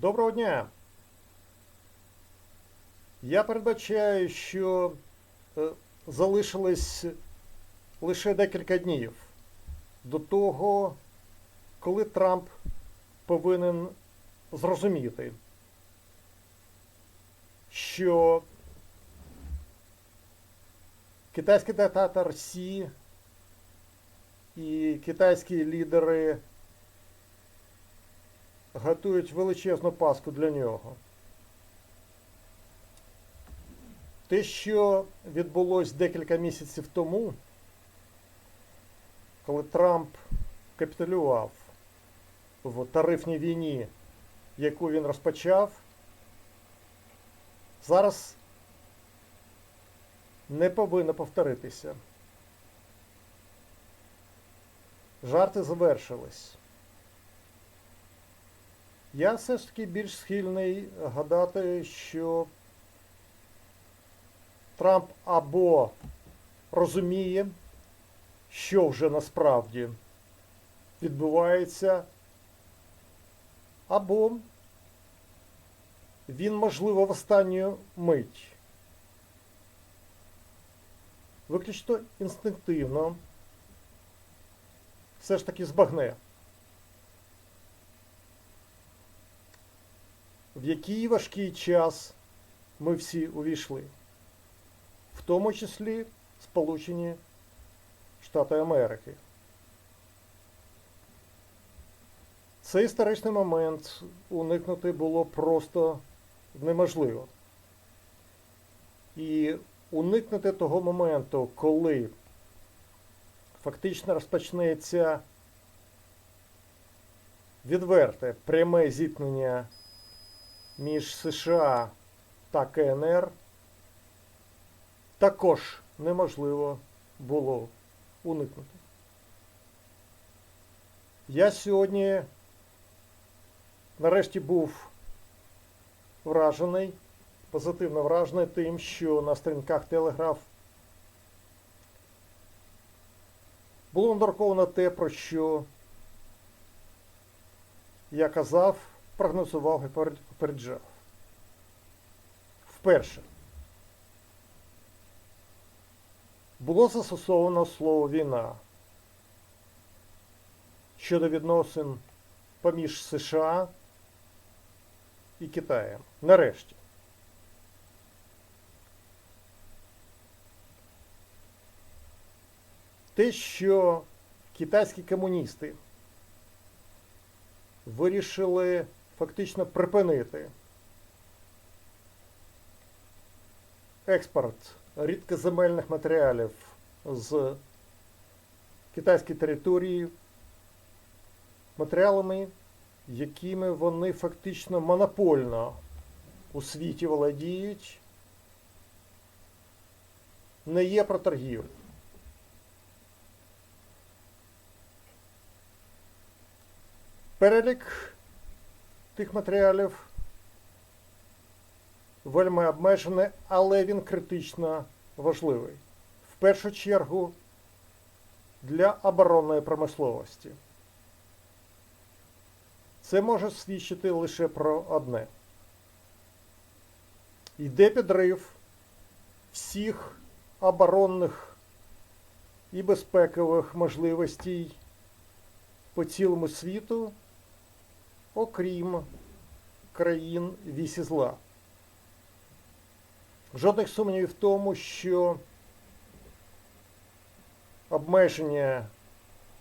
Доброго дня. Я передбачаю, що е, залишилось лише декілька днів до того, коли Трамп повинен зрозуміти, що китайський диктатор Сі і китайські лідери готують величезну паску для нього. Те, що відбулось декілька місяців тому, коли Трамп капітулював в тарифній війні, яку він розпочав, зараз не повинно повторитися. Жарти завершились. Я все ж таки більш схильний гадати, що Трамп або розуміє, що вже насправді відбувається, або він, можливо, в останню мить виключно інстинктивно все ж таки збагне. В який важкий час ми всі увійшли, в тому числі Сполучені Штати Америки. Цей історичний момент уникнути було просто неможливо. І уникнути того моменту, коли фактично розпочнеться відверте пряме зіткнення між США та КНР також неможливо було уникнути. Я сьогодні нарешті був вражений, позитивно вражений тим, що на сторінках Телеграф було надруковано те, про що я казав прогнозував і попереджав. Вперше було застосовано слово війна щодо відносин поміж США і Китаєм. Нарешті. Те, що китайські комуністи вирішили фактично припинити експорт рідкоземельних матеріалів з китайської території матеріалами, якими вони фактично монопольно у світі володіють, не є про торгівлю. Перелік тих матеріалів вельми обмежений, але він критично важливий. В першу чергу для оборонної промисловості. Це може свідчити лише про одне. Йде підрив всіх оборонних і безпекових можливостей по цілому світу окрім країн вісі зла. Жодних сумнівів в тому, що обмеження,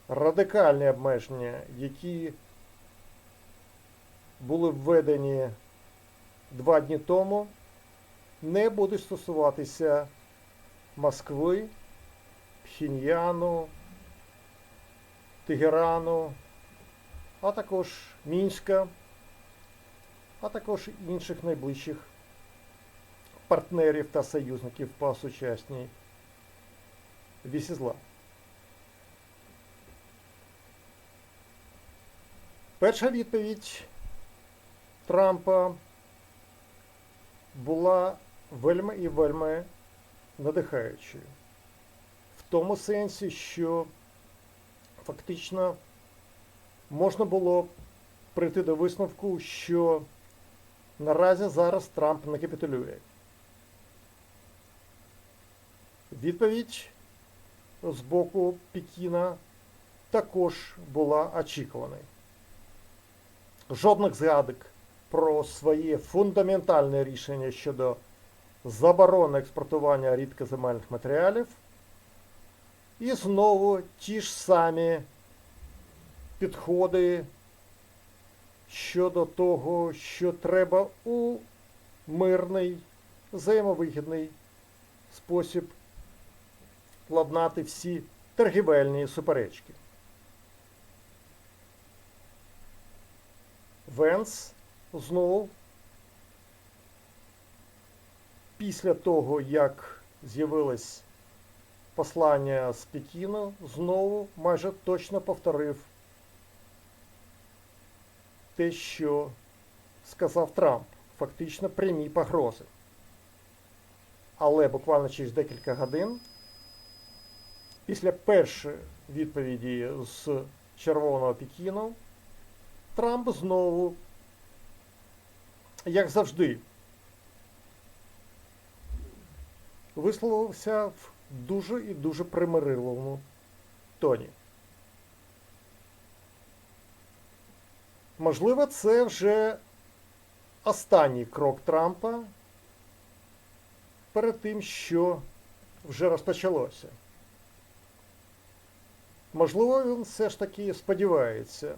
радикальні обмеження, які були введені два дні тому, не будуть стосуватися Москви, Пхіньяну, Тегерану а також Мінська, а також інших найближчих партнерів та союзників по сучасній вісі зла. Перша відповідь Трампа була вельми і вельми надихаючою. В тому сенсі, що фактично можна було прийти до висновку, що Наразі зараз Трамп не капітулює. Відповідь з боку Пекіна також була очікуваною. Жодних згадок про своє фундаментальне рішення щодо заборони експортування рідкоземельних матеріалів. І знову ті ж самі підходи щодо того, що треба у мирний, взаємовигідний спосіб ладнати всі торгівельні суперечки. Венс знову після того, як з'явилось послання з Пекіну, знову майже точно повторив те, що сказав Трамп, фактично прямі погрози. Але буквально через декілька годин, після першої відповіді з Червоного Пекіну, Трамп знову, як завжди, висловився в дуже і дуже примирливому тоні. Можливо, це вже останній крок Трампа перед тим, що вже розпочалося. Можливо, він все ж таки сподівається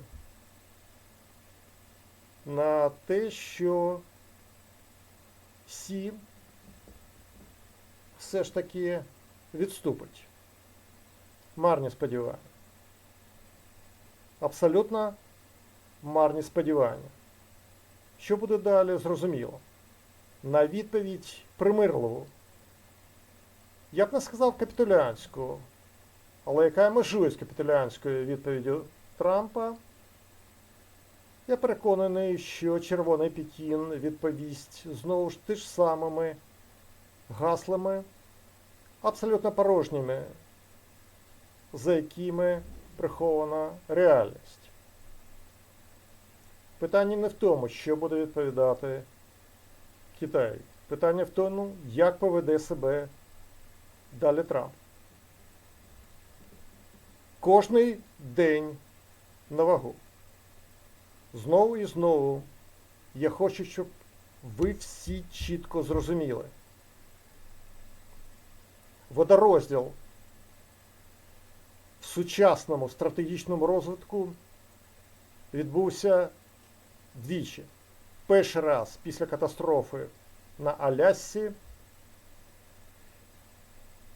на те, що всі все ж таки відступить. Марні сподівання. Абсолютно марні сподівання. Що буде далі, зрозуміло. На відповідь примирливу. Я б не сказав капітулянську, але яка можливість капітулянської відповіді Трампа? Я переконаний, що Червоний Пекін відповість знову ж ти ж самими гаслами, абсолютно порожніми, за якими прихована реальність. Питання не в тому, що буде відповідати Китай. Питання в тому, як поведе себе далі Трамп. Кожний день на вагу. Знову і знову я хочу, щоб ви всі чітко зрозуміли. Водорозділ в сучасному стратегічному розвитку відбувся двічі. Перший раз після катастрофи на Алясці,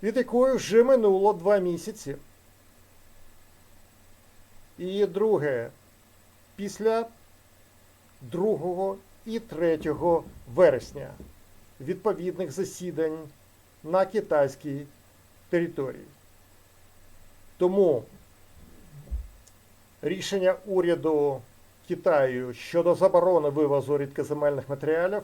від якої вже минуло два місяці. І друге, після 2 і 3 вересня відповідних засідань на китайській території. Тому рішення уряду Китаю щодо заборони вивозу рідкоземельних матеріалів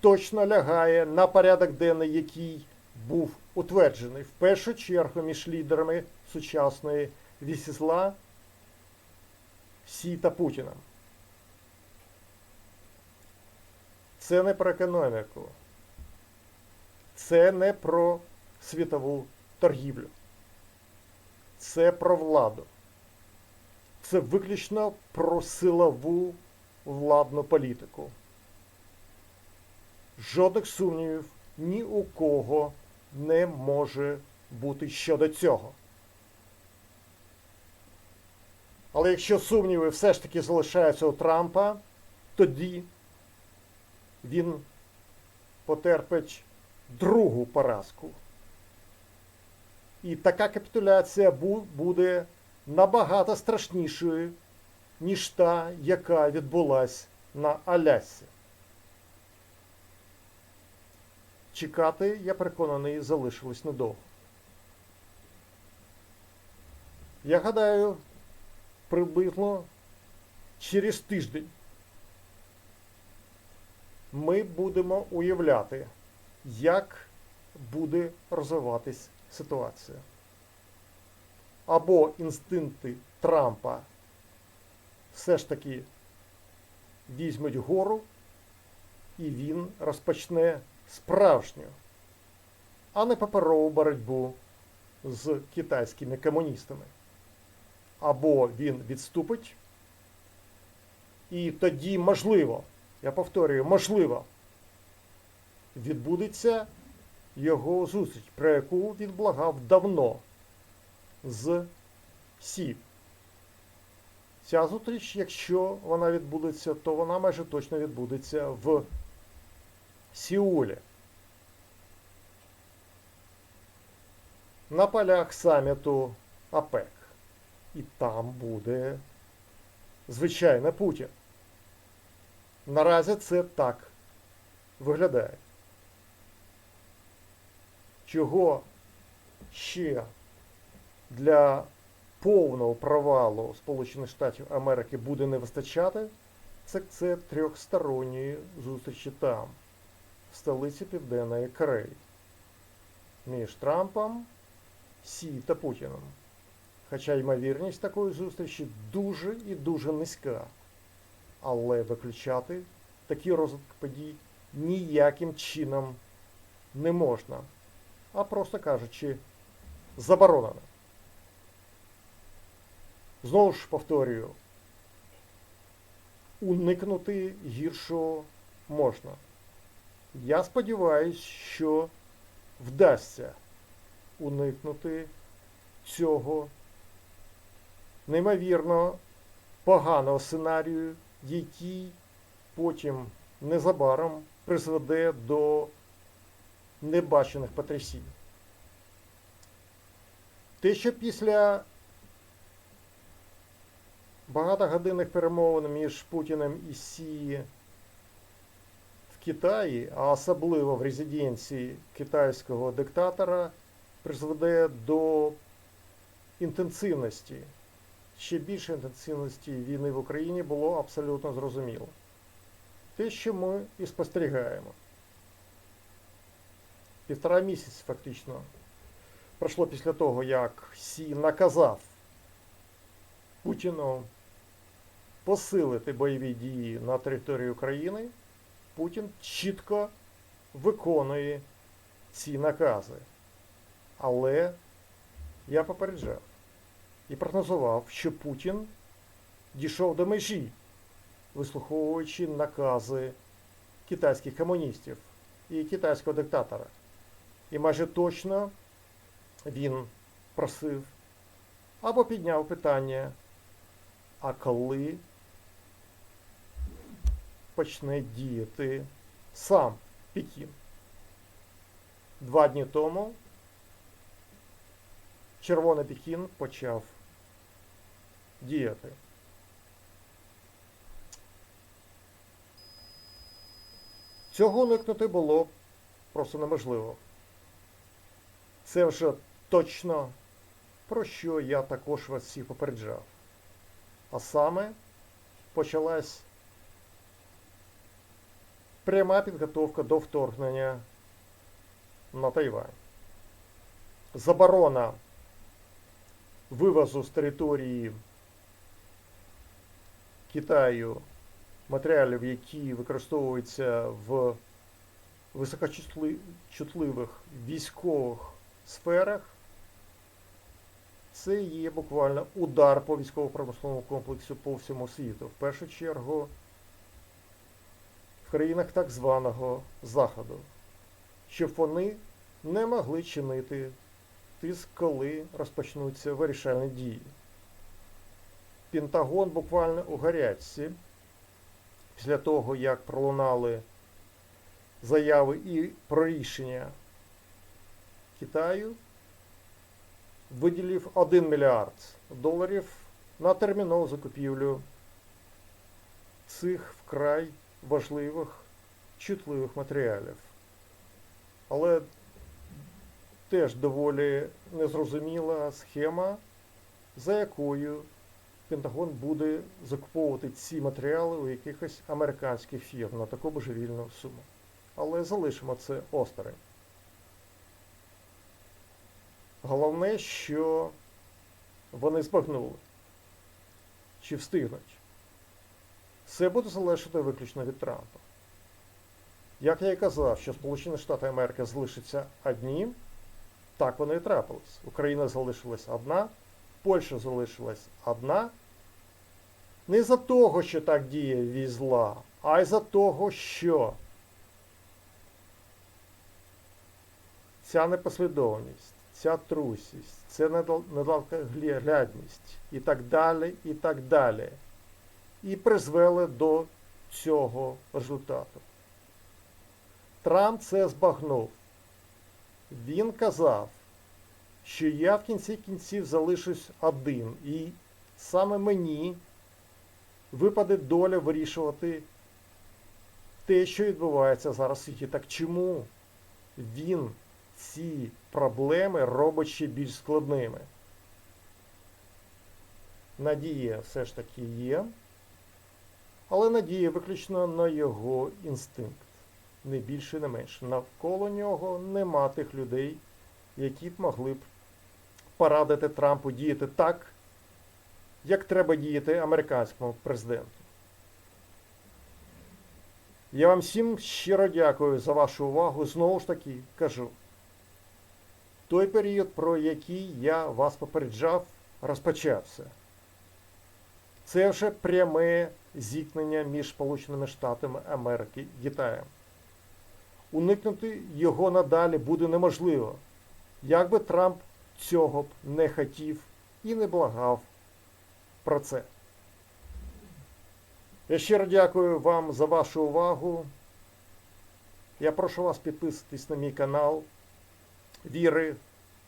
точно лягає на порядок денний, який був утверджений в першу чергу між лідерами сучасної вісі зла Сі та Путіна. Це не про економіку. Це не про світову торгівлю. Це про владу. Це виключно про силову владну політику. Жодних сумнівів ні у кого не може бути щодо цього. Але якщо сумніви все ж таки залишаються у Трампа, тоді він потерпить другу поразку. І така капітуляція буде набагато страшнішою, ніж та, яка відбулась на Алясі. Чекати, я переконаний, залишилось недовго. Я гадаю, приблизно через тиждень ми будемо уявляти, як буде розвиватись ситуація. Або інстинкти Трампа все ж таки візьмуть гору, і він розпочне справжню, а не паперову боротьбу з китайськими комуністами. Або він відступить, і тоді можливо, я повторюю, можливо, відбудеться його зустріч, про яку він благав давно з Сі. Ця зустріч, якщо вона відбудеться, то вона майже точно відбудеться в Сеулі. На полях саміту АПЕК. І там буде, звичайно, Путін. Наразі це так виглядає. Чого ще для повного провалу Сполучених Штатів Америки буде не вистачати, це, це трьохсторонньої зустрічі там, в столиці Південної Кореї, між Трампом, Сі та Путіном. Хоча ймовірність такої зустрічі дуже і дуже низька. Але виключати такі розвитки подій ніяким чином не можна, а просто кажучи, заборонено. Знову ж повторюю, уникнути гіршого можна. Я сподіваюся, що вдасться уникнути цього неймовірно поганого сценарію, який потім незабаром призведе до небачених потрясінь. Те, що після багатогодинних перемовин між Путіним і Сі в Китаї, а особливо в резиденції китайського диктатора, призведе до інтенсивності, ще більше інтенсивності війни в Україні було абсолютно зрозуміло. Те, що ми і спостерігаємо. Півтора місяці фактично пройшло після того, як Сі наказав Путіну посилити бойові дії на території України, Путін чітко виконує ці накази. Але я попереджав і прогнозував, що Путін дійшов до межі, вислуховуючи накази китайських комуністів і китайського диктатора. І майже точно він просив або підняв питання, а коли почне діяти сам Пекін. Два дні тому Червоний Пекін почав діяти. Цього уникнути було просто неможливо. Це вже точно про що я також вас всіх попереджав. А саме почалась пряма підготовка до вторгнення на Тайвань. Заборона вивозу з території Китаю матеріалів, які використовуються в високочутливих військових сферах, це є буквально удар по військово-промисловому комплексу по всьому світу. В першу чергу в країнах так званого Заходу, щоб вони не могли чинити тиск, коли розпочнуться вирішальні дії. Пентагон буквально у гарячці, після того, як пролунали заяви і про рішення Китаю, виділив 1 мільярд доларів на термінову закупівлю цих вкрай важливих чутливих матеріалів. Але теж доволі незрозуміла схема, за якою Пентагон буде закуповувати ці матеріали у якихось американських фірм на таку божевільну суму. Але залишимо це осторонь. Головне, що вони збагнули. Чи встигнуть. Все буде залежати виключно від Трампа. Як я і казав, що Сполучені Штати Америки залишаться одні, так воно і трапилось. Україна залишилась одна, Польща залишилась одна. Не за того, що так діє візла, а й за того, що ця непослідовність, ця трусість, недал- недалекоглядність і так далі, і так далі. І призвели до цього результату. Трамп це збагнув. Він казав, що я в кінці кінців залишусь один, і саме мені випаде доля вирішувати те, що відбувається зараз в світі. Так чому він ці проблеми робить ще більш складними? Надія все ж таки є, але надія виключно на його інстинкт. Не більше, не менше. Навколо нього нема тих людей, які б могли б порадити Трампу діяти так, як треба діяти американському президенту. Я вам всім щиро дякую за вашу увагу. Знову ж таки кажу. Той період, про який я вас попереджав, розпочався. Це вже пряме зіткнення між Сполученими Штатами Америки і Китаєм. Уникнути його надалі буде неможливо, як би Трамп цього б не хотів і не благав про це. Я щиро дякую вам за вашу увагу. Я прошу вас підписатись на мій канал. Віри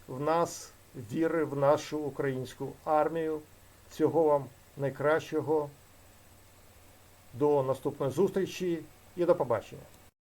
в нас, віри в нашу українську армію. Всього вам найкращого. До наступної зустрічі і до побачення.